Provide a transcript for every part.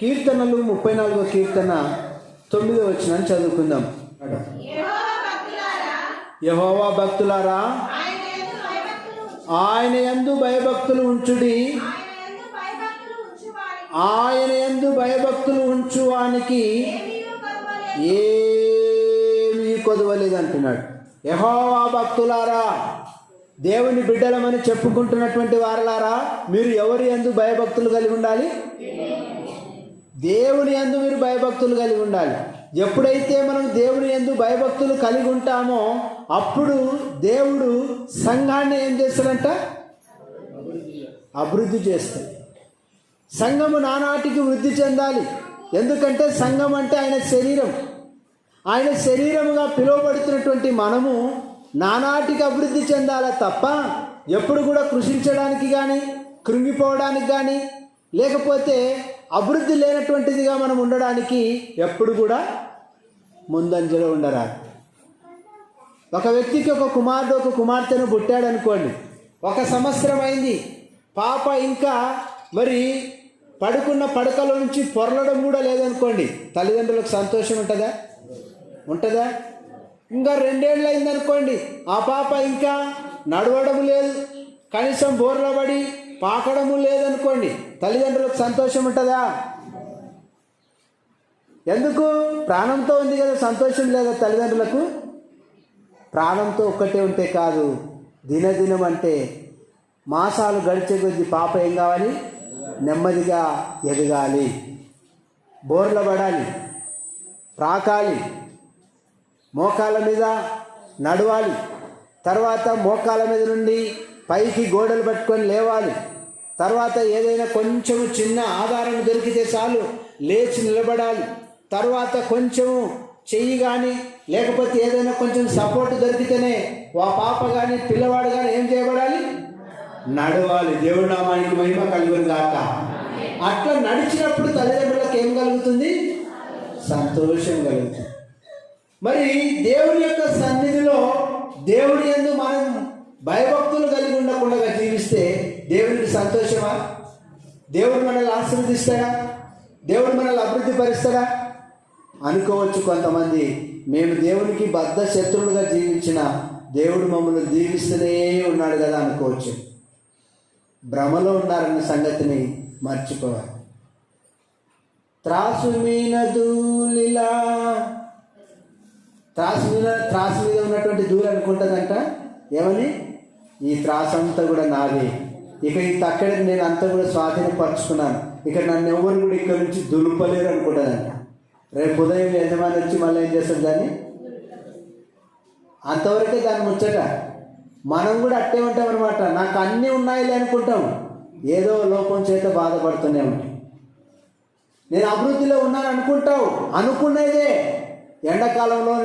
కీర్తనలు ముప్పై నాలుగో కీర్తన తొమ్మిదో వచ్చిన చదువుకుందాం. యహోవా భక్తులారా ఆయన ఎందు భయభక్తులు ఉంచుడి. ఆయన ఎందు భయభక్తులు ఉంచువానికి ఏమీ కొదవలేదు అంటున్నాడు యహోవా భక్తులారా దేవుని బిడ్డలమని చెప్పుకుంటున్నటువంటి వారలారా మీరు ఎవరి ఎందు భయభక్తులు కలిగి ఉండాలి? దేవుని యందు మీరు భయభక్తులు కలిగి ఉండాలి. ఎప్పుడైతే మనం దేవుని యందు భయభక్తులు కలిగి ఉంటామో అప్పుడు దేవుడు సంఘాన్ని ఏం చేస్తాడంట? అభివృద్ధి చేస్తాడు. సంఘము నానాటికి వృద్ధి చెందాలి. ఎందుకంటే సంఘం అంటే ఆయన శరీరం. ఆయన శరీరముగా పిలువబడుతున్నటువంటి మనము నానాటికి అభివృద్ధి చెందాలా తప్ప ఎప్పుడు కూడా కృషించడానికి కానీ కృంగిపోవడానికి కానీ లేకపోతే అభివృద్ధి లేనటువంటిదిగా మనం ఉండడానికి ఎప్పుడు కూడా ముందంజలో ఉండరాదు. ఒక వ్యక్తికి ఒక కుమారుడు ఒక కుమార్తెను పుట్టాడు అనుకోండి ఒక సంవత్సరం అయింది పాప ఇంకా మరి పడుకున్న పడకలో నుంచి పొరలడం కూడా లేదనుకోండి తల్లిదండ్రులకు సంతోషం ఉంటుందా? ఉంటుందా? ఇంకా రెండేళ్ళు అయిందనుకోండి ఆ పాప ఇంకా నడవడం లేదు కనీసం బోర్లో పడి పాకడము లేదనుకోండి తల్లిదండ్రులకు సంతోషం ఉంటుందా? ఎందుకు? ప్రాణంతో ఉంది కదా సంతోషం లేదా తల్లిదండ్రులకు? ప్రాణంతో ఒక్కటే ఉంటే కాదు దినదినం అంటే మాసాలు గడిచే కొద్ది పాప ఏం కావాలి? నెమ్మదిగా ఎదగాలి. బోర్ల పడాలి ప్రాకాలి మోకాళ్ళ మీద నడవాలి. తర్వాత మోకాళ్ళ మీద నుండి పైకి గోడలు పట్టుకొని లేవాలి. తర్వాత ఏదైనా కొంచెము చిన్న ఆధారం దొరికితే చాలు లేచి నిలబడాలి. తర్వాత కొంచెము చెయ్యి కానీ లేకపోతే ఏదైనా కొంచెం సపోర్ట్ దొరికితేనే ఆ పాప కానీ పిల్లవాడు కానీ ఏం చేయబడాలి? నడవాలి. దేవుడి నామానికి మహిమ కలుగును గాక. అట్లా నడిచినప్పుడు తల్లిదండ్రులకు ఏం కలుగుతుంది? సంతోషం కలుగుతుంది. మరి దేవుని యొక్క సన్నిధిలో దేవుడి ఎందు మనం భయభక్తులు కలిగి ఉండకుండా జీవిస్తే దేవునికి సంతోషమా? దేవుడు మనల్ని ఆశీర్వదిస్తాడా? దేవుడు మనల్ని అభివృద్ధి పరుస్తాడా? అనుకోవచ్చు కొంతమంది మేము దేవునికి బద్ధ శత్రువులుగా జీవించిన దేవుడు మమ్మల్ని దీవిస్తూనే ఉన్నాడు కదా అనుకోవచ్చు. భ్రమలో ఉన్నారన్న సంగతిని మర్చిపోవాలి. త్రాసు మీన దూలిలా త్రాసు మీద త్రాసు మీద ఉన్నటువంటి దూరం అనుకుంటుందంట ఏమని? ఈ త్రాసంతా కూడా నాదే. ఇక ఈ తక్కడికి నేను అంతా కూడా స్వాధీనపరుచుకున్నాను ఇక నన్ను ఎవరు కూడా ఇక్కడ నుంచి దులుపలేరు అనుకుంటానంట రేపు ఉదయం యజమాని వచ్చి మళ్ళీ ఏం చేస్తాడు దాన్ని? అంతవరకే దాన్ని ముచ్చట. మనం కూడా అట్టే ఉంటాం అనమాట నాకు అన్నీ ఉన్నాయిలే అనుకుంటాం. ఏదో లోపం చేత బాధపడుతూనే ఉంటాం. నేను అభివృద్ధిలో ఉన్నాను అనుకుంటావు. అనుకున్నదే ఎండాకాలంలో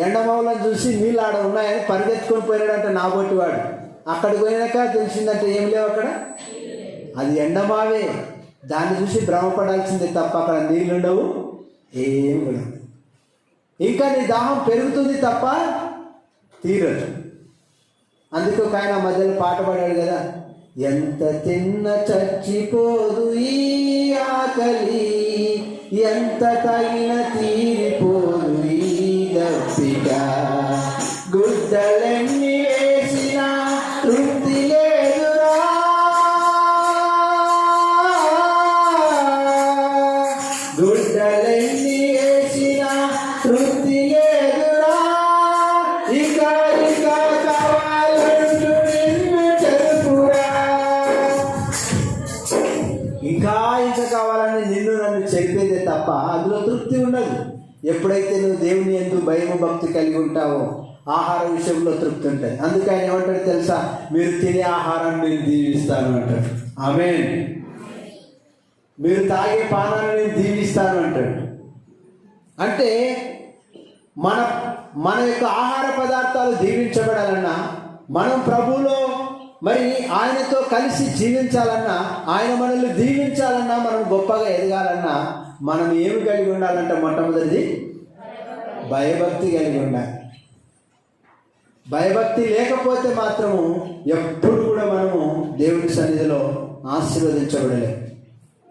ఎండమౌలను చూసి నీళ్ళు ఆడ ఉన్నాయని పరిగెత్తుకొని పోయాడంట నాబొట్టి వాడు. అక్కడికి పోయినాక తెలిసిందంటే ఏం లేవు అక్కడ? అది ఎండమావే. దాన్ని చూసి భ్రమపడాల్సిందే తప్ప అక్కడ నీళ్ళుండవు ఏం కూడా ఇంకా నీ దాహం పెరుగుతుంది తప్ప తీరదు. అందుకే ఒక ఆయన మధ్యలో పాట పాడాడు కదా ఎంత తిన్న చచ్చిపోదు ఈ ఆకలి ఎంత తగిన తీరిపోదు ఈ దప్పిక వేసిన తృప్తి లేదురా. గుడ్డలెన్ని వేసిన తృప్తి లేదురా. ఇక ఇక కావాలంటూ నిన్ను చెరుపురా. ఇంకా ఇంకా కావాలని నిన్ను నన్ను చెరిపేదే తప్ప అందులో తృప్తి ఉండదు. ఎప్పుడైతే నువ్వు దేవుని ఎందుకు భయము భక్తి కలిగి ఉంటావో ఆహార విషయంలో తృప్తి ఉంటుంది. అందుకే ఆయన ఏమంటాడు తెలుసా? మీరు తినే ఆహారాన్ని నేను దీవిస్తాను అంటాడు. ఆమె మీరు తాగే పానాన్ని నేను దీవిస్తాను అంటాడు. అంటే మన మన యొక్క ఆహార పదార్థాలు దీవించబడాలన్నా మనం ప్రభువులో మరి ఆయనతో కలిసి జీవించాలన్నా ఆయన మనల్ని దీవించాలన్నా మనం గొప్పగా ఎదగాలన్నా మనం ఏమి కలిగి ఉండాలంటే మొట్టమొదటిది? భయభక్తి కలిగి ఉండాలి. భయభక్తి లేకపోతే మాత్రము ఎప్పుడు కూడా మనము దేవుని సన్నిధిలో ఆశీర్వదించబడలేము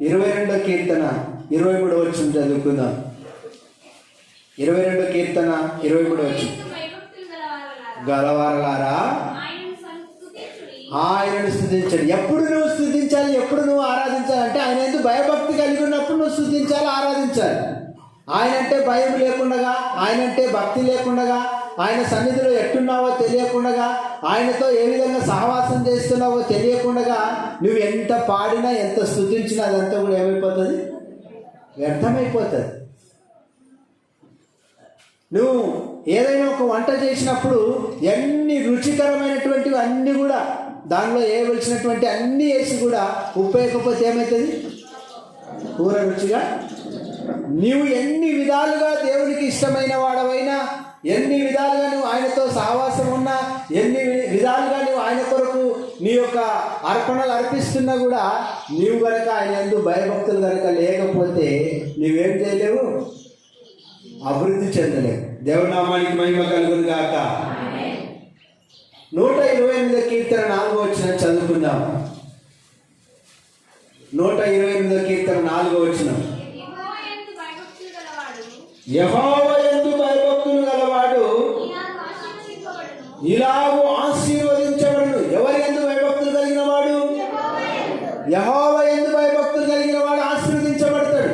ఇరవై రెండో కీర్తన ఇరవై మూడు వచ్చిన చదువుకుందాం. ఇరవై రెండో కీర్తన ఇరవై మూడు వచ్చి గలవారలారా. ఆయనను స్థుతించండి. ఎప్పుడు ఆయన అంటే భయం లేకుండగా ఆయన అంటే భక్తి లేకుండగా ఆయన సన్నిధిలో ఎట్టున్నావో తెలియకుండగా ఆయనతో ఏ విధంగా సహవాసం చేస్తున్నావో తెలియకుండగా నువ్వు ఎంత పాడినా ఎంత స్థుతించినా అదంతా కూడా ఏమైపోతుంది? వ్యర్థమైపోతుంది. నువ్వు ఏదైనా ఒక వంట చేసినప్పుడు ఎన్ని రుచికరమైనటువంటివి అన్నీ కూడా దానిలో వేయవలసినటువంటి అన్నీ వేసి కూడా ఉప్పు వేయకపోతే ఏమవుతుంది కూర రుచిగా నీవు ఎన్ని విధాలుగా దేవునికి ఇష్టమైన వాడవైనా ఎన్ని విధాలుగా నువ్వు ఆయనతో సహవాసం ఉన్నా ఎన్ని విధాలుగా నువ్వు ఆయన కొరకు నీ యొక్క అర్పణలు అర్పిస్తున్నా కూడా నీవు గనక ఆయన ఎందు భయభక్తులు గనక లేకపోతే నువ్వేం చేయలేవు? అభివృద్ధి చెందలేవు. దేవునామానికి మహిమ కలుగును గాక. నూట ఇరవై ఎనిమిదో కీర్తన నాలుగో వచ్చిన చదువుకుందాం. నూట ఇరవై ఎనిమిదో కీర్తన నాలుగో వచ్చినాం గలవాడు, యహోవ ఎందు భయభక్తులు గలవాడు. ఇలాగ ఆశీర్వదించబడును. ఎవరి ఎందు భయభక్తులు కలిగిన వాడు యెహోవా ఎందు భయభక్తులు కలిగిన వాడు ఆశీర్వదించబడతాడు.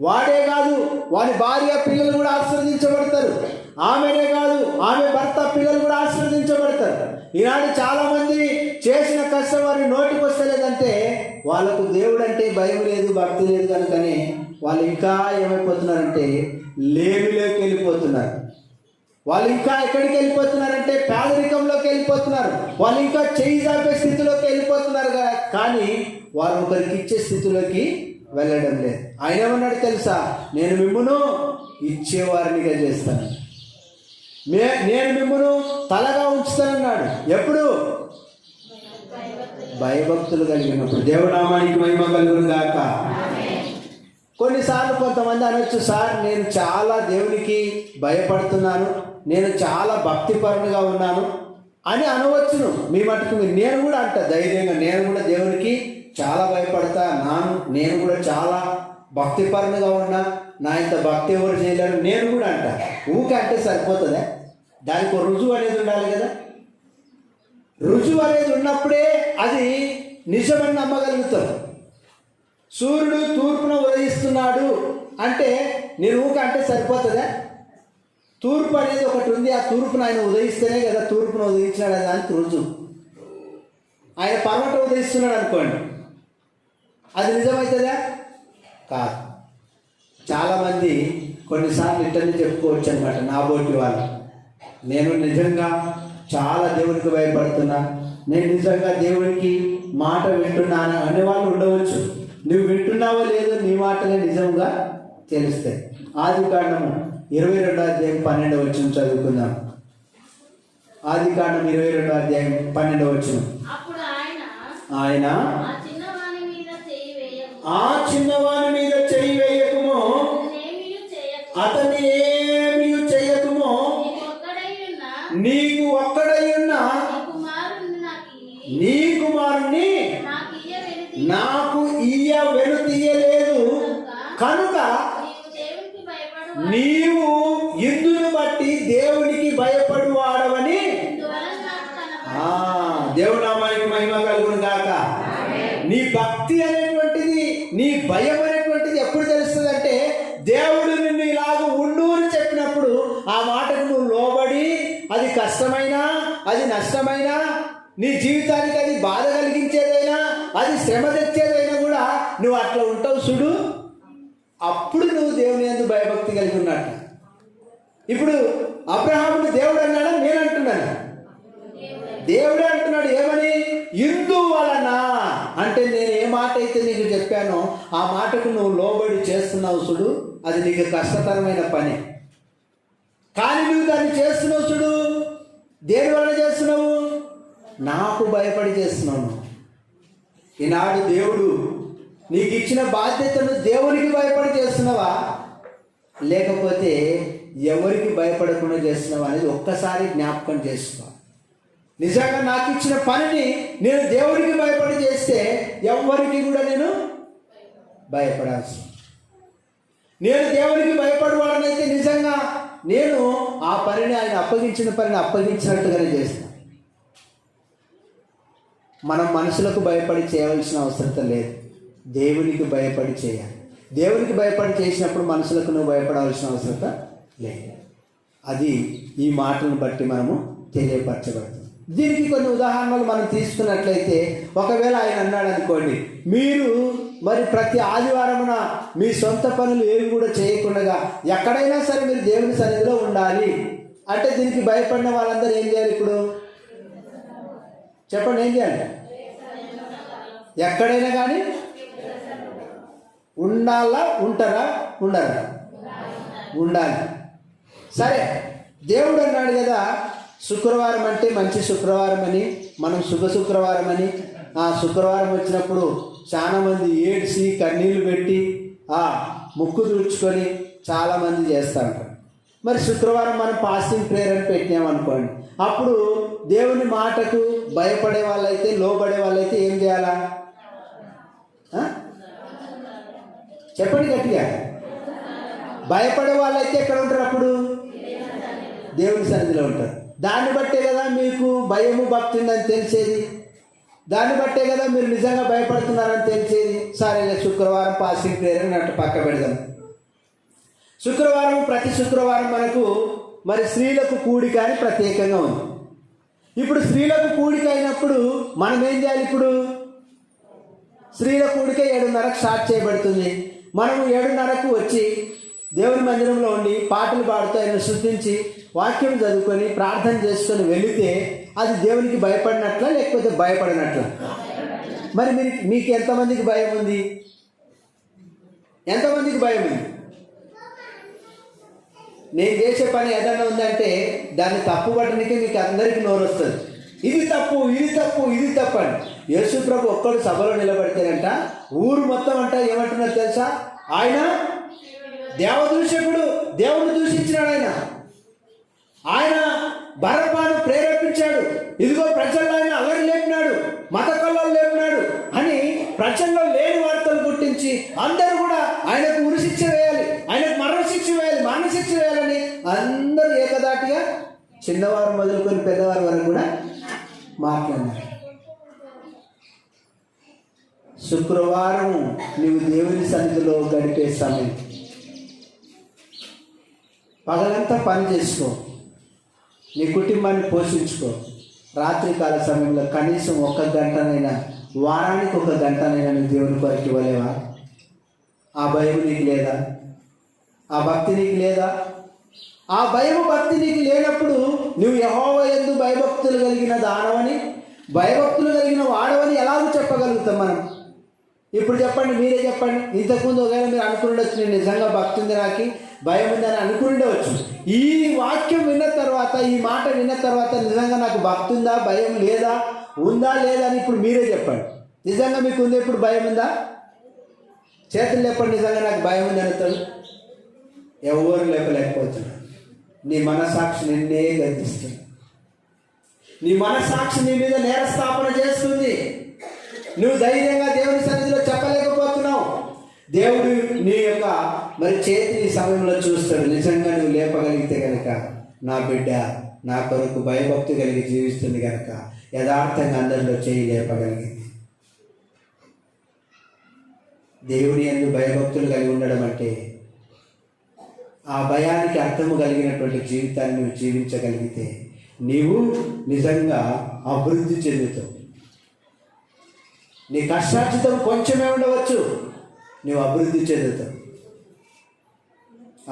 వాడే కాదు వారి భార్య పిల్లలు కూడా ఆశీర్వదించబడతారు. ఆమెనే కాదు ఆమె భర్త పిల్లలు కూడా ఆశీర్వదించబడతారు. ఈనాడు చాలా మంది చేసిన కష్టం వారి నోటికి వస్తలేదంటే వాళ్ళకు దేవుడు అంటే భయం లేదు భక్తి లేదు కనుకనే వాళ్ళు ఇంకా ఏమైపోతున్నారంటే లేమిలోకి వెళ్ళిపోతున్నారు. వాళ్ళు ఇంకా ఎక్కడికి వెళ్ళిపోతున్నారంటే పేదరికంలోకి వెళ్ళిపోతున్నారు. వాళ్ళు ఇంకా చేయి చాపే స్థితిలోకి వెళ్ళిపోతున్నారు కానీ వారు ఒకరికి ఇచ్చే స్థితిలోకి వెళ్ళడం లేదు. ఆయన ఏమన్నాడు తెలుసా? నేను మిమ్మను ఇచ్చేవారినిగా చేస్తాను. మే నేను మిమ్మను తలగా ఉంచుతానన్నాడు. ఎప్పుడు? భయభక్తులు కలిగినప్పుడు. దేవునామానికి మహిమ కలుగును గాక కొన్నిసార్లు కొంతమంది అనొచ్చు సార్ నేను చాలా దేవునికి భయపడుతున్నాను నేను చాలా భక్తిపరునిగా ఉన్నాను అని అనవచ్చును. మీ మటుకు నేను కూడా అంట ధైర్యంగా నేను కూడా దేవునికి చాలా భయపడతా నాను నేను కూడా చాలా భక్తిపరునిగా ఉన్నా నా ఇంత భక్తి ఎవరు చేయలేను నేను కూడా అంట. ఊకంటే సరిపోతుందా? దానికి ఒక రుజువు అనేది ఉండాలి కదా. రుజువు అనేది ఉన్నప్పుడే అది నిజమని నమ్మగలుగుతాం. సూర్యుడు తూర్పున ఉదయిస్తున్నాడు అంటే నిరూక అంటే సరిపోతుందా? తూర్పు అనేది ఒకటి ఉంది ఆ తూర్పున ఆయన ఉదయిస్తేనే కదా తూర్పున ఉదయించినాడు అని దానికి రుజువు. ఆయన పర్వట ఉదయిస్తున్నాడు అనుకోండి. అది నిజమవుతుందా కాదు. చాలామంది కొన్నిసార్లు ఇట్టని చెప్పుకోవచ్చు అనమాట నా బోటి వాళ్ళు. నేను నిజంగా చాలా దేవునికి భయపడుతున్నా నేను నిజంగా దేవునికి మాట వింటున్నాను అనేవాళ్ళు ఉండవచ్చు. నువ్వు వింటున్నావో లేదో నీ మాటలే నిజంగా తెలుస్తాయి. ఆది కాండము ఇరవై రెండో అధ్యాయం పన్నెండవ వచ్చిన చదువుకుందాం. ఆది కాండం ఇరవై రెండో అధ్యాయం పన్నెండవ వచ్చిన ఆయన ఆ చిన్నవాని మీద చేయి చెయ్యి వేయకుము. అతని ఇందువలన అంటే నేను ఏ మాట అయితే నీకు చెప్పానో ఆ మాటకు నువ్వు లోబడి చేస్తున్నావు చూడు అది నీకు కష్టతరమైన పని. కానీ నువ్వు దాన్ని చేస్తున్నావు చూడు. దేని చేస్తున్నావు? నాకు భయపడి చేస్తున్నావు ఈనాడు దేవుడు నీకు ఇచ్చిన బాధ్యతను దేవునికి భయపడి చేస్తున్నావా? లేకపోతే ఎవరికి భయపడకుండా చేస్తున్నావా అనేది ఒక్కసారి జ్ఞాపకం చేసుకో. నిజంగా నాకు ఇచ్చిన పనిని నేను దేవుడికి భయపడి చేస్తే ఎవరికి కూడా నేను భయపడాల్సి నేను దేవునికి భయపడవాడనైతే నిజంగా నేను ఆ పనిని ఆయన అప్పగించిన పనిని అప్పగించినట్టుగానే చేస్తాను. మనం మనుషులకు భయపడి చేయవలసిన అవసరం లేదు. దేవునికి భయపడి చేయాలి. దేవునికి భయపడి చేసినప్పుడు మనుషులకు నువ్వు భయపడాల్సిన అవసరం లేదు. అది ఈ మాటలను బట్టి మనము తెలియపరచబడుతుంది. దీనికి కొన్ని ఉదాహరణలు మనం తీసుకున్నట్లయితే ఒకవేళ ఆయన అన్నాడు అనుకోండి మీరు మరి ప్రతి ఆదివారమున మీ సొంత పనులు ఏవి కూడా చేయకుండా ఎక్కడైనా సరే మీరు దేవుని సన్నిధిలో ఉండాలి. అంటే దీనికి భయపడిన వాళ్ళందరూ ఏం చేయాలి ఇప్పుడు? చెప్పండి ఏం చేయాలి? ఎక్కడైనా కానీ ఉండాలా ఉంటారా? ఉండరా ఉండాలి. సరే దేవుడు అన్నాడు కదా శుక్రవారం అంటే మంచి శుక్రవారం అని మనం శుభ శుక్రవారం అని ఆ శుక్రవారం వచ్చినప్పుడు చాలామంది ఏడ్చి కన్నీళ్ళు పెట్టి ఆ ముక్కు తుడుచుకొని చాలామంది చేస్తారు ఉంటారు మరి శుక్రవారం మనం పాస్టింగ్ ప్రేయర్ అని పెట్టినామనుకోండి అప్పుడు దేవుని మాటకు భయపడే వాళ్ళైతే లోబడే వాళ్ళైతే ఏం చేయాలా? చెప్పండి గట్టిగా. భయపడే వాళ్ళైతే ఎక్కడ ఉంటారు అప్పుడు? దేవుని సన్నిధిలో ఉంటారు. దాన్ని బట్టే కదా మీకు భయము భక్తి ఉందని తెలిసేది. దాన్ని బట్టే కదా మీరు నిజంగా భయపడుతున్నారని తెలిసేది. సరే శుక్రవారం పాసింగ్ ప్రేయర్ అని పక్క పెడదాం. శుక్రవారం ప్రతి శుక్రవారం మనకు మరి స్త్రీలకు కూడిక అని ప్రత్యేకంగా ఉంది. ఇప్పుడు స్త్రీలకు కూడిక అయినప్పుడు మనం ఏం చేయాలి ఇప్పుడు? స్త్రీల కూడిక ఏడున్నరకు స్టార్ట్ చేయబడుతుంది. మనం ఏడున్నరకు వచ్చి దేవుని మందిరంలో ఉండి పాటలు పాడుతూ ఆయన శుద్ధించి వాక్యం చదువుకొని ప్రార్థన చేసుకొని వెళితే అది దేవునికి భయపడినట్ల లేకపోతే భయపడినట్ల? మరి మీరు మీకు ఎంతమందికి భయం ఉంది? ఎంతమందికి భయం ఉంది? నేను చేసే పని ఏదైనా ఉందంటే దాన్ని తప్పు పట్టడానికి మీకు అందరికీ నోరు వస్తుంది. ఇది తప్పు ఇది తప్పు ఇది తప్పు అని. యేసు ప్రభు ఒక్కడు సభలో నిలబడితేనంట ఊరు మొత్తం అంట ఏమంటున్నారు తెలుసా? ఆయన దేవదూషకుడు దేవుడు దూషించినాడు ఆయన. ఆయన బరపాను ప్రేరేపించాడు. ఇదిగో ప్రజల్లో ఆయన అల్లరి లేపినాడు? మత కళ్ళలు లేపినాడు అని ప్రజల్లో లేని వార్తలు పుట్టించి అందరూ కూడా ఆయనకు ఉరిశిక్ష వేయాలి ఆయనకు మరణశిక్ష వేయాలి మరణశిక్ష వేయాలని అందరూ ఏకదాటిగా చిన్నవారు మొదలుకొని పెద్దవారి వరకు కూడా మాట్లాడారు శుక్రవారం నీవు దేవుని సన్నిధిలో గడిపే సమయం. పగలంతా పని చేసుకో. నీ కుటుంబాన్ని పోషించుకో. రాత్రికాల సమయంలో కనీసం ఒక గంటనైనా వారానికి ఒక గంటనైనా నువ్వు దేవుని కొరకు ఇవ్వలేవా? ఆ భయం నీకు లేదా? ఆ భక్తి నీకు లేదా? ఆ భయం భక్తి నీకు లేనప్పుడు నువ్వు యహోవ ఎందు భయభక్తులు కలిగిన దానవని భయభక్తులు కలిగిన వాడవని ఎలాగో చెప్పగలుగుతాం మనం? ఇప్పుడు చెప్పండి మీరే చెప్పండి. ఇంతకుముందు ఒకవేళ మీరు అనుకుండొచ్చు నేను నిజంగా భక్తి ఉంది నాకు భయం ఉందని అనుకుండవచ్చు ఈ వాక్యం విన్న తర్వాత ఈ మాట విన్న తర్వాత నిజంగా నాకు భక్తి ఉందా భయం లేదా ఉందా లేదా అని ఇప్పుడు మీరే చెప్పండి. నిజంగా మీకు ఉంది ఇప్పుడు భయం ఉందా? చేతులు లేపండి నిజంగా నాకు భయం ఉంది అనుతాడు. ఎవరు లేపలేకపోతున్నాడు నీ మనసాక్షి నిన్నే గర్దిస్తుంది నీ మనసాక్షి నీ మీద నేరస్థాపన చేస్తుంది. నువ్వు ధైర్యంగా దేవుడు నీ యొక్క మరి చేతిని సమయంలో చూస్తాడు. నిజంగా నువ్వు లేపగలిగితే కనుక నా బిడ్డ నా కొరకు భయభక్తి కలిగి జీవిస్తుంది కనుక యథార్థంగా అందరిలో చేయి లేపగలిగింది. దేవుని అందు భయభక్తులు కలిగి ఉండడం అంటే ఆ భయానికి అర్థము కలిగినటువంటి జీవితాన్ని నువ్వు జీవించగలిగితే నీవు నిజంగా అభివృద్ధి చెందుతావు. నీ కష్టార్జితం కొంచెమే ఉండవచ్చు. నువ్వు అభివృద్ధి చెందుతావు.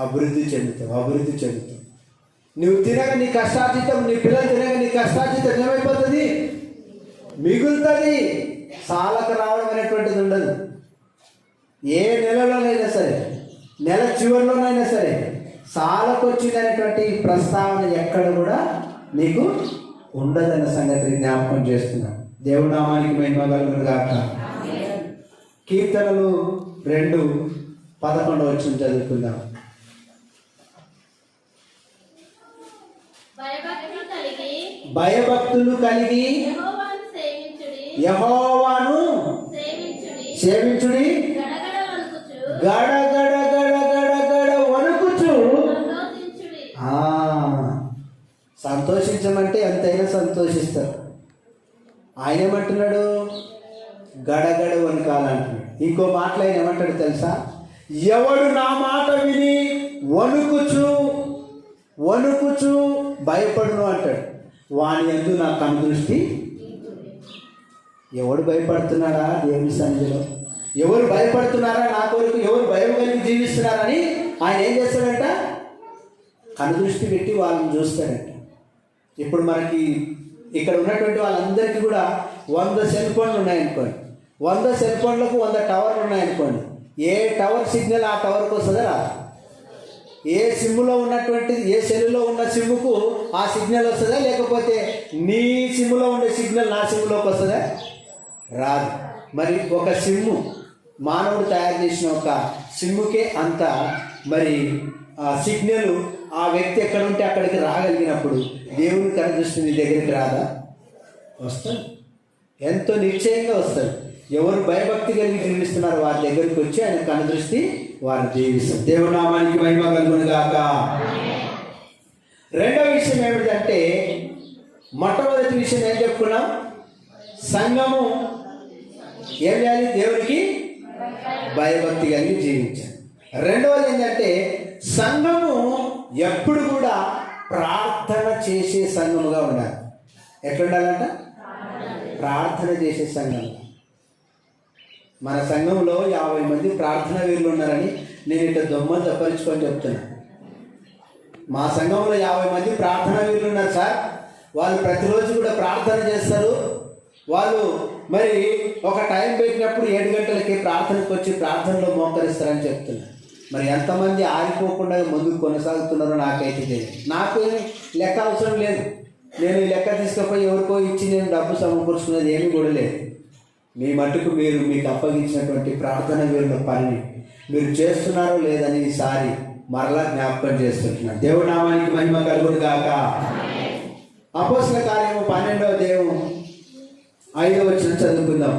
అభివృద్ధి చెందుతావు అభివృద్ధి చెందుతావు. నువ్వు తినక నీ కష్టార్జితం నీ పిల్లలు తినక నీ కష్టార్జితం ఏమైపోతుంది? మిగులుతుంది. సాలకు రావడం అనేటువంటిది ఉండదు. ఏ నెలలోనైనా సరే నెల చివరిలోనైనా సరే సాలకు వచ్చిందనేటువంటి ప్రస్తావన ఎక్కడ కూడా నీకు ఉండదన్న సంగతి జ్ఞాపకం చేస్తున్నాను. దేవునామానికి మహిమ కలుగును గాక కీర్తనలు రెండు పదకొండు వచ్చిన చదువుకుందాం. భయభక్తులు కలిగి యహోవాను సేవించుడి. గడ గడ గడ గడ వణుకుచు. సంతోషించమంటే ఎంతైనా సంతోషిస్తారు. ఆయన ఏమంటున్నాడు? గడగడ వణుకాలంటున్నాడు ఇంకో మాటలు ఆయన ఏమంటాడు తెలుసా? ఎవడు నా మాట విని వణుకుచు వణుకుచు భయపడును అంటాడు. వాని ఎందు నా కనుదృష్టి ఎవడు భయపడుతున్నాడా దేవుని సన్నిధిలో? ఎవరు భయపడుతున్నారా? నా కొరకు ఎవరు భయం కలిగి జీవిస్తున్నారని ఆయన ఏం చేస్తాడంట? కనుదృష్టి పెట్టి వాళ్ళని చూస్తాడంట. ఇప్పుడు మనకి ఇక్కడ ఉన్నటువంటి వాళ్ళందరికీ కూడా వంద సెల్ ఫోన్లు ఉన్నాయనుకోండి. వంద సెల్ ఫోన్లకు వంద టవర్లు ఉన్నాయనుకోండి. ఏ టవర్ సిగ్నల్ ఆ టవర్కి వస్తుందా రాదు. ఏ సిమ్ములో ఉన్నటువంటి ఏ సెల్లులో ఉన్న సిమ్ముకు ఆ సిగ్నల్ వస్తుందా? లేకపోతే నీ సిమ్లో ఉండే సిగ్నల్ నా సిమ్లోకి వస్తుందా? రాదు. మరి ఒక సిమ్ము మానవుడు తయారు చేసిన ఒక సిమ్ముకే అంత మరి ఆ సిగ్నల్ ఆ వ్యక్తి ఎక్కడ ఉంటే అక్కడికి రాగలిగినప్పుడు దేవుని కనిపిస్తుంది దగ్గరికి రాదా? వస్తాడు ఎంతో నిశ్చయంగా వస్తుంది ఎవరు భయభక్తి కలిగి జీవిస్తున్నారు వారి దగ్గరికి వచ్చి ఆయన కనుదృష్టి వారు జీవిస్తారు. దేవునామానికి మహిమ కలుగును కాక రెండవ విషయం ఏమిటంటే మొట్టమొదటి విషయం ఏం చెప్పుకున్నాం? సంఘము ఏం చేయాలి? దేవుడికి భయభక్తి కలిగి జీవించాలి. రెండవది ఏంటంటే సంఘము ఎప్పుడు కూడా ప్రార్థన చేసే సంఘముగా ఉండాలి. ఎట్లా ఉండాలంట ప్రార్థన చేసే సంఘం. మన సంఘంలో యాభై మంది ప్రార్థన వీరులు ఉన్నారని నేను ఇట్లా దొమ్మ తప్పరించుకొని చెప్తున్నా. మా సంఘంలో యాభై మంది ప్రార్థన వీరులు ఉన్నారు సార్. వాళ్ళు ప్రతిరోజు కూడా ప్రార్థన చేస్తారు. వాళ్ళు మరి ఒక టైం పెట్టినప్పుడు ఏడు గంటలకి ప్రార్థనకు వచ్చి ప్రార్థనలో మోకరిస్తారని చెప్తున్నారు మరి ఎంతమంది ఆరిపోకుండా ముందుకు కొనసాగుతున్నారో నాకైతే తెలియదు. నాకు లెక్క అవసరం లేదు. నేను ఈ లెక్క తీసుకుపోయి ఎవరికో ఇచ్చి నేను డబ్బు సమకూర్చుకునేది ఏమీ కూడా లేదు. మీ మట్టుకు మీరు మీకు అప్పగించినటువంటి ప్రార్థన వీరుల పనిని మీరు చేస్తున్నారో లేదని ఈసారి మరలా జ్ఞాపకం చేస్తుంటున్నాను దేవుడి నామానికి మహిమ కలుగును గాక. అపోసల కార్యము పన్నెండవ దేవు ఐదవ వచ్చిన చదువుకుందాం.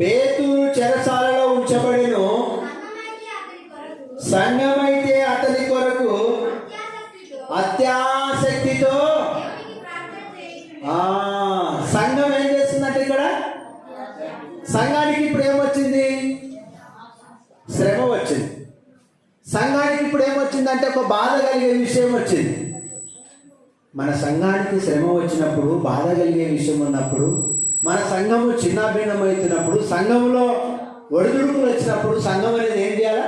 పేతురు చెరసాలలో ఉంచబడిను. సంఘమైతే అతని కొరకు అత్యాసక్తితో ఆ, సంఘం ఏం చేస్తుందంటే ఇక్కడ సంఘానికి ఇప్పుడు ఏమొచ్చింది శ్రమ వచ్చింది సంఘానికి ఇప్పుడు ఒక బాధ కలిగే విషయం వచ్చింది. మన సంఘానికి శ్రమ వచ్చినప్పుడు బాధ కలిగే విషయం ఉన్నప్పుడు మన సంఘము చిన్నాభిన్నమవుతున్నప్పుడు సంఘంలో ఒడిదుడుకులు వచ్చినప్పుడు సంఘం అనేది ఏం చేయాలా?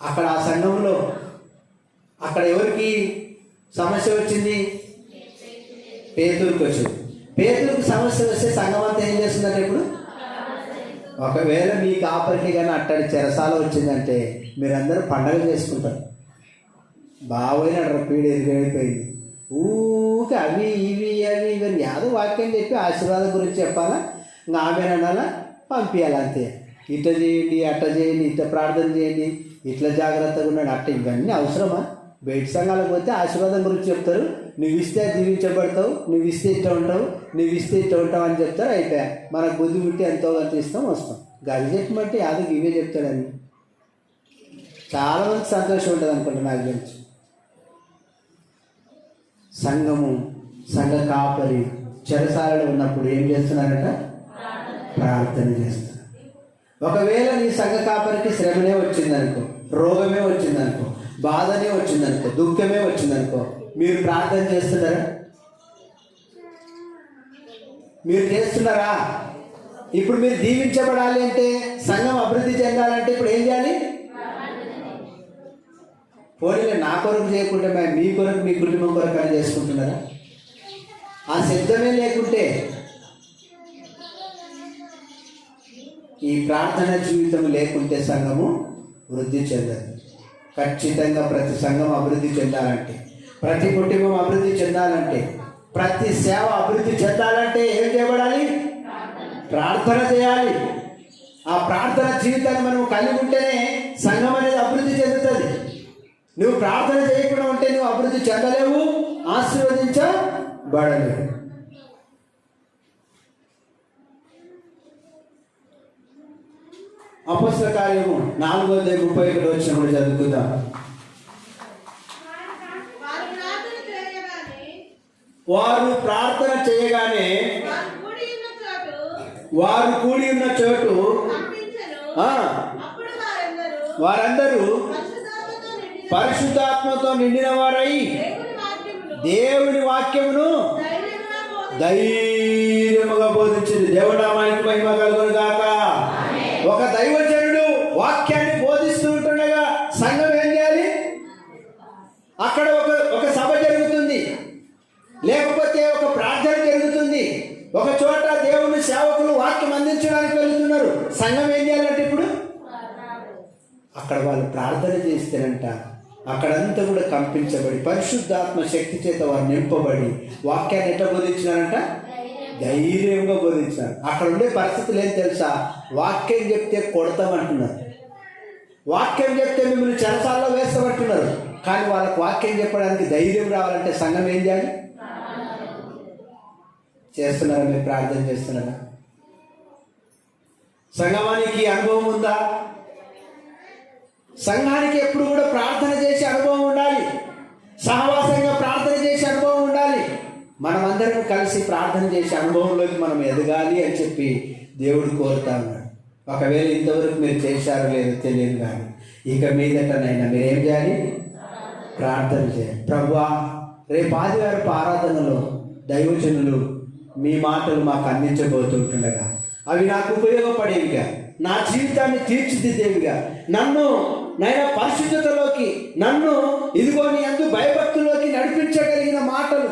అక్కడ ఆ సంఘంలో అక్కడ ఎవరికి సమస్య వచ్చింది? పేదూరికి వచ్చింది పేదూరికి సమస్య వస్తే సంఘం అంతా ఏం చేస్తుందంటే ఇప్పుడు ఒకవేళ మీ కాపరికి కానీ అట్టడి చెరసాల వచ్చిందంటే మీరందరూ పండగ చేసుకుంటారు. బాబోయిన పీడ ఎదిరిపోయింది ఊకే అవి ఇవి అవి ఇవన్నీ యాదో వాక్యం చెప్పి ఆశీర్వాదం గురించి చెప్పాలా? ఇంకా ఆమె పంపించాలి అంతే. ఇట్ట చేయండి అట్ట చేయండి ఇట్ట ప్రార్థన చేయండి ఇట్లా జాగ్రత్తగా ఉన్నాడు అట్ట ఇవన్నీ అవసరమా? బయట సంఘాలకు పోతే ఆశీర్వాదం గురించి చెప్తారు. నువ్వు ఇస్తే దీవించబడతావు నువ్వు ఇస్తే ఇట్లా ఉంటావు నువ్వు ఇస్తే ఇట్లా ఉంటావు అని చెప్తారు అయిపోయా మనకు బుద్ధి పుట్టి ఎంతో కొంత ఇస్తాం వస్తాం. గది బట్టి యాదవ్ ఇవే చెప్తాడని చాలామంది సంతోషం ఉంటుంది అనుకుంటా నాకు గురించి సంఘము సంఘ కాపరి చెరసాలలో ఉన్నప్పుడు ఏం చేస్తున్నారట? ప్రార్థన చేస్తున్నారు. ఒకవేళ నీ సంఘ కాపరికి శ్రమనే వచ్చిందనుకో రోగమే వచ్చిందనుకో బాధనే వచ్చిందనుకో దుఃఖమే వచ్చిందనుకో మీరు ప్రార్థన చేస్తున్నారా? మీరు చేస్తున్నారా? ఇప్పుడు మీరు దీవించబడాలి అంటే సంఘం అభివృద్ధి చెందాలంటే ఇప్పుడు ఏం చేయాలి? పోనీలే నా కొరకు చేయకుండా మీ కొరకు మీ కుటుంబం కొరకు అని చేసుకుంటున్నారా? ఆ శబ్దమే లేకుంటే ఈ ప్రార్థన జీవితం లేకుంటే సంఘము వృద్ధి చెందదు. ఖచ్చితంగా ప్రతి సంఘం అభివృద్ధి చెందాలంటే. ప్రతి కుటుంబం అభివృద్ధి చెందాలంటే ప్రతి సేవ అభివృద్ధి చెందాలంటే ఏం చేయబడాలి? ప్రార్థన చేయాలి. ఆ ప్రార్థన జీవితాన్ని మనం కలిగి ఉంటేనే సంఘం అనేది అభివృద్ధి చెందుతుంది. నువ్వు ప్రార్థన చేయకుండా ఉంటే నువ్వు అభివృద్ధి చెందలేవు ఆశీర్వదించబడలేవు. అపస్త కార్యము నాలుగో అధ్యాయం ముప్పై ఒకటి వచ్చినప్పుడు చదువుకుందాం వారు ప్రార్థన చేయగానే వారు ప్రార్థన చేయగానే వారు కూడి ఉన్న చోటు వారందరూ పరిశుద్ధాత్మతో నిండిన వారై దేవుని వాక్యమును ధైర్యముగా బోధించింది. దేవుడామానికి మహిమ కలుగును గాక. ఒక దైవజనుడు వాక్యాన్ని బోధిస్తూ ఉంటుండగా సంఘం ఏం చేయాలి అక్కడ ఒక ఒక సభ జరుగుతుంది లేకపోతే ఒక ప్రార్థన జరుగుతుంది ఒక చోట దేవుని సేవకులు వాక్యం అందించడానికి వెళ్తున్నారు సంఘం ఏం చేయాలంటే ఇప్పుడు అక్కడ వాళ్ళు ప్రార్థన చేస్తేనంట. అక్కడంతా కూడా కంపించబడి పరిశుద్ధాత్మ శక్తి చేత వారు నింపబడి వాక్యాన్ని ఎట్లా బోధించినారంట? ధైర్యంగా బోధించినారు. అక్కడ ఉండే పరిస్థితులు ఏం తెలుసా? వాక్యం చెప్తే కొడతామంటున్నారు. వాక్యం చెప్తే మిమ్మల్ని చెరసాల్లో వేస్తామంటున్నారు. కానీ వాళ్ళకి వాక్యం చెప్పడానికి ధైర్యం రావాలంటే సంఘం ఏం చేయాలి? చేస్తున్నారా మీరు ప్రార్థన చేస్తున్నారా? సంగమానికి అనుభవం ఉందా? సంఘానికి ఎప్పుడు కూడా ప్రార్థన చేసే అనుభవం ఉండాలి. సహవాసంగా ప్రార్థన చేసే అనుభవం ఉండాలి. మనమందరం కలిసి ప్రార్థన చేసే అనుభవంలోకి మనం ఎదగాలి అని చెప్పి దేవుడు కోరుతా ఉన్నాడు. ఒకవేళ ఇంతవరకు మీరు చేశారో లేదో తెలియదు కానీ ఇక మీదటనైనా మీరేం చేయాలి? ప్రార్థన చేయాలి. ప్రభువా రేపు ఆదివారపు ఆరాధనలో దైవజనులు మీ మాటలు మాకు అందించబోతుంటుండగా అవి నాకు ఉపయోగపడేవిగా నా జీవితాన్ని తీర్చిదిద్దేవిగా నన్ను నైనా పరిశుద్ధతలోకి నన్ను ఇదిగో నీ అందు భయభక్తుల్లోకి నడిపించగలిగిన మాటలు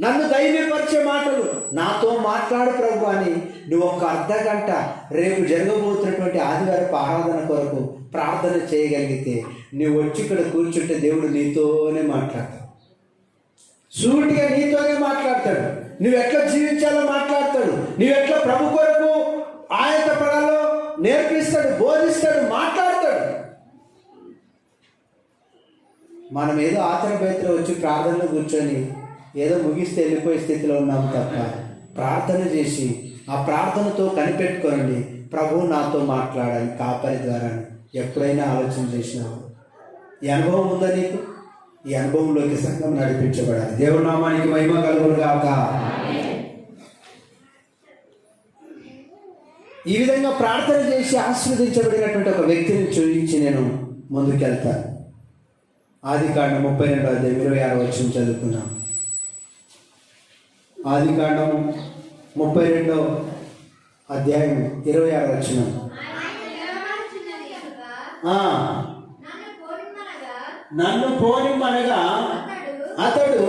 నన్ను ధైర్యపరిచే మాటలు నాతో మాట్లాడు ప్రభు అని నువ్వు ఒక అర్ధ గంట రేపు జరగబోతున్నటువంటి ఆదివారపు ఆరాధన కొరకు ప్రార్థన చేయగలిగితే నువ్వు వచ్చి ఇక్కడ కూర్చుంటే దేవుడు నీతోనే మాట్లాడతాడు. సూటిగా నీతోనే మాట్లాడతాడు. నువ్వు ఎట్లా జీవించాలో మాట్లాడతాడు. నువ్వు ఎట్లా ప్రభు కొరకు ఆయత పడాలో నేర్పిస్తాడు బోధిస్తాడు మాట్లాడు మనం ఏదో ఆతర వచ్చి ప్రార్థనలో కూర్చొని ఏదో ముగిస్తే వెళ్ళిపోయే స్థితిలో ఉన్నాం తప్ప ప్రార్థన చేసి ఆ ప్రార్థనతో కనిపెట్టుకోనండి. ప్రభు నాతో మాట్లాడాలి. కాపరి ద్వారా అని ఎప్పుడైనా ఆలోచన చేసినావు ఈ అనుభవం ఉందా నీకు? ఈ అనుభవంలోకి సంఘం నడిపించబడాలి. దేవుడి నామానికి మహిమ కలుగును కాక ఈ విధంగా ప్రార్థన చేసి ఆశీర్వదించబడినటువంటి ఒక వ్యక్తిని చూపించి నేను ముందుకెళ్తాను. ఆది కాండం ముప్పై రెండో అధ్యాయం ఇరవై ఆరు వచ్చిన చదువుకున్నాం ఆది కాండం ముప్పై రెండో అధ్యాయం ఇరవై ఆరు వచ్చిన. నన్ను పోనిమ్మనగా అతడు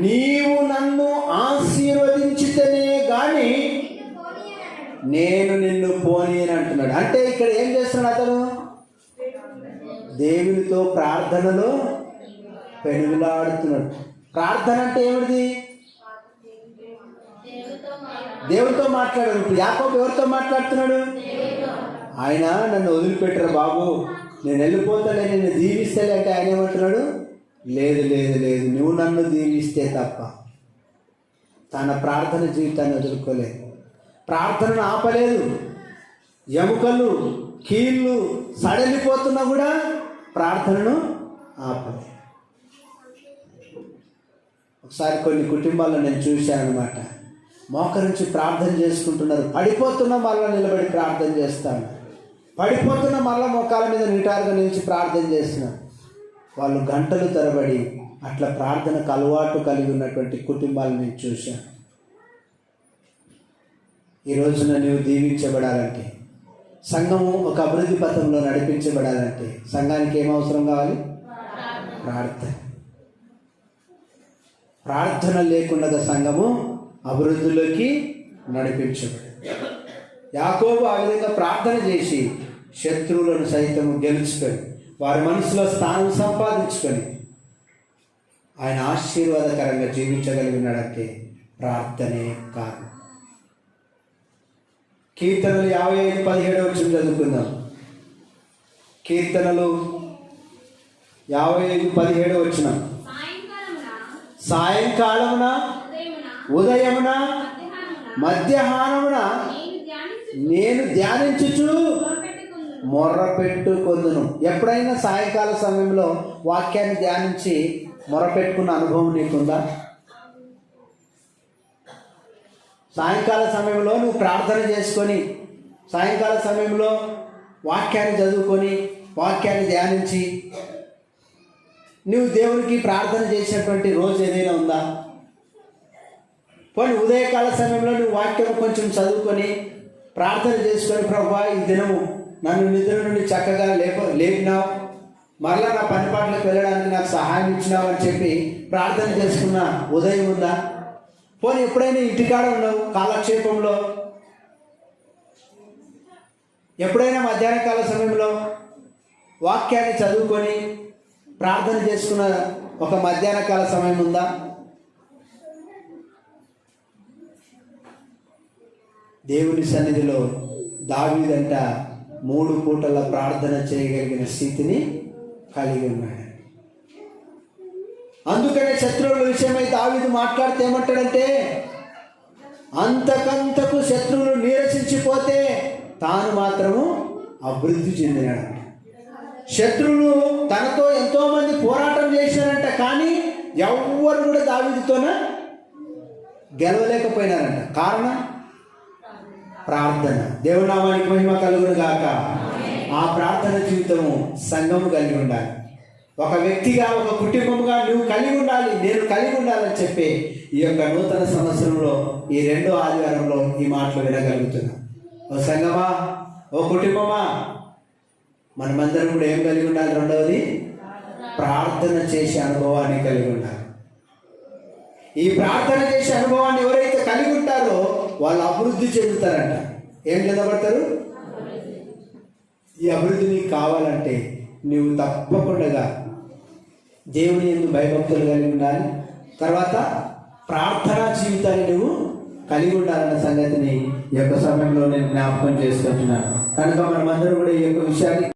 నీవు నన్ను ఆశీర్వదించితేనే కానీ నేను నిన్ను పోనీ అని అంటున్నాడు అంటే ఇక్కడ ఏం చేస్తున్నాడు అతను దేవునితో ప్రార్థనలో పెనుగులాడుతున్నాడు ప్రార్థన అంటే ఏమిటి దేవుడితో మాట్లాడు మాట్లాడాడు. ఇప్పుడు యాకోబు ఎవరితో మాట్లాడుతున్నాడు? ఆయన నన్ను వదిలిపెట్టరు బాబు. నేను వెళ్ళిపోతానే నేను దీవిస్తలే అంటే ఆయన ఏమంటున్నాడు? లేదు లేదు లేదు. నువ్వు నన్ను దీవిస్తే తప్ప తన ప్రార్థన జీవితాన్ని వదులుకోలేదు. ప్రార్థనను ఆపలేదు. ఎముకలు కీళ్ళు సడలిపోతున్నా కూడా ప్రార్థనను ఆపదు ఒకసారి కొన్ని కుటుంబాల్లో నేను చూశాను మోకరించి ప్రార్థన చేసుకుంటున్నారు. పడిపోతున్న మళ్ళీ నిలబడి ప్రార్థన చేస్తాను. పడిపోతున్న మళ్ళీ మోకాల మీద నిటారుగా నిలిచి ప్రార్థన చేస్తున్నారు వాళ్ళు గంటలు తరబడి అట్లా ప్రార్థనకు అలవాటు కలిగి ఉన్నటువంటి కుటుంబాలు నేను చూశాను. ఈ రోజున నువ్వు దీవించబడాలంటే సంఘము ఒక అభివృద్ధి పథంలో నడిపించబడాలంటే సంఘానికి ఏం అవసరం కావాలి? ప్రార్థన. ప్రార్థన లేకుండా సంఘము అభివృద్ధిలోకి నడిపించబడి యాకోబు ఆ విధంగా ప్రార్థన చేసి శత్రువులను సైతం గెలుచుకొని వారి మనసులో స్థానం సంపాదించుకొని ఆయన ఆశీర్వాదకరంగా జీవించగలిగినాడంటే ప్రార్థనే కారణం కీర్తనలు యాభై ఐదు పదిహేడు వచ్చి చదువుకుందాం. కీర్తనలు యాభై ఐదు పదిహేడు వచ్చిన. సాయంకాలమున ఉదయమున మధ్యాహ్నమున నేను ధ్యానించుచు మొర్ర పెట్టుకొందును ఎప్పుడైనా సాయంకాల సమయంలో వాక్యాన్ని ధ్యానించి మొరపెట్టుకున్న అనుభవం నీకుందా? సాయంకాల సమయంలో నువ్వు ప్రార్థన చేసుకొని సాయంకాల సమయంలో వాక్యాన్ని చదువుకొని వాక్యాన్ని ధ్యానించి నువ్వు దేవునికి ప్రార్థన చేసినటువంటి రోజు ఏదైనా ఉందా? పోనీ ఉదయకాల సమయంలో నువ్వు వాక్యం కొంచెం చదువుకొని ప్రార్థన చేసుకొని ప్రభా ఈ దినము నన్ను నిద్ర నుండి చక్కగా లేప లేపినావు. మరలా నా పని పాటలకు వెళ్ళడానికి నాకు సహాయం ఇచ్చినావు అని చెప్పి ప్రార్థన చేసుకున్న ఉదయం ఉందా? పోనీ ఎప్పుడైనా ఇంటికాడ ఉన్నావు? కాలక్షేపంలో? ఎప్పుడైనా మధ్యాహ్న కాల సమయంలో వాక్యాన్ని చదువుకొని ప్రార్థన చేసుకున్న ఒక మధ్యాహ్న కాల సమయం ఉందా? దేవుని సన్నిధిలో దావీదంట మూడు పూటల ప్రార్థన చేయగలిగిన స్థితిని కలిగి ఉన్నాడు. అందుకనే శత్రువుల విషయమై దావీదు మాట్లాడితే ఏమంటాడంటే అంతకంతకు శత్రువులు నీరసించిపోతే తాను మాత్రము అభివృద్ధి చెందినాడు శత్రువులు తనతో ఎంతోమంది పోరాటం చేశారంట కానీ ఎవ్వరు కూడా దావిదితోన గెలవలేకపోయినారంట. కారణం? ప్రార్థన. దేవునామానికి మహిమ కలుగును గాక ఆ ప్రార్థన జీవితము సంఘము కలిగి ఉండాలి. ఒక వ్యక్తిగా ఒక కుటుంబంగా నువ్వు కలిగి ఉండాలి నేను కలిగి ఉండాలని చెప్పి ఈ యొక్క నూతన సంవత్సరంలో ఈ రెండో ఆదివారంలో ఈ మాటలు వినగలుగుతున్నాం. ఓ సంగమా? ఓ కుటుంబమా? మనమందరం కూడా ఏం కలిగి ఉండాలి? రెండవది ప్రార్థన చేసే అనుభవాన్ని కలిగి ఉండాలి. ఈ ప్రార్థన చేసే అనుభవాన్ని ఎవరైతే కలిగి ఉంటారో వాళ్ళు అభివృద్ధి చెందుతారంట. ఏం నిలబడతారు ఈ అభివృద్ధి నీకు కావాలంటే నువ్వు తప్పకుండా దేవుని ఎందు భయభక్తులు కలిగి ఉండాలి. తర్వాత ప్రార్థనా జీవితాన్ని నువ్వు కలిగి ఉండాలన్న సంగతిని ఈ యొక్క సమయంలో నేను జ్ఞాపకం చేసుకుంటున్నాను. కనుక మనమందరం కూడా ఈ యొక్క విషయాన్ని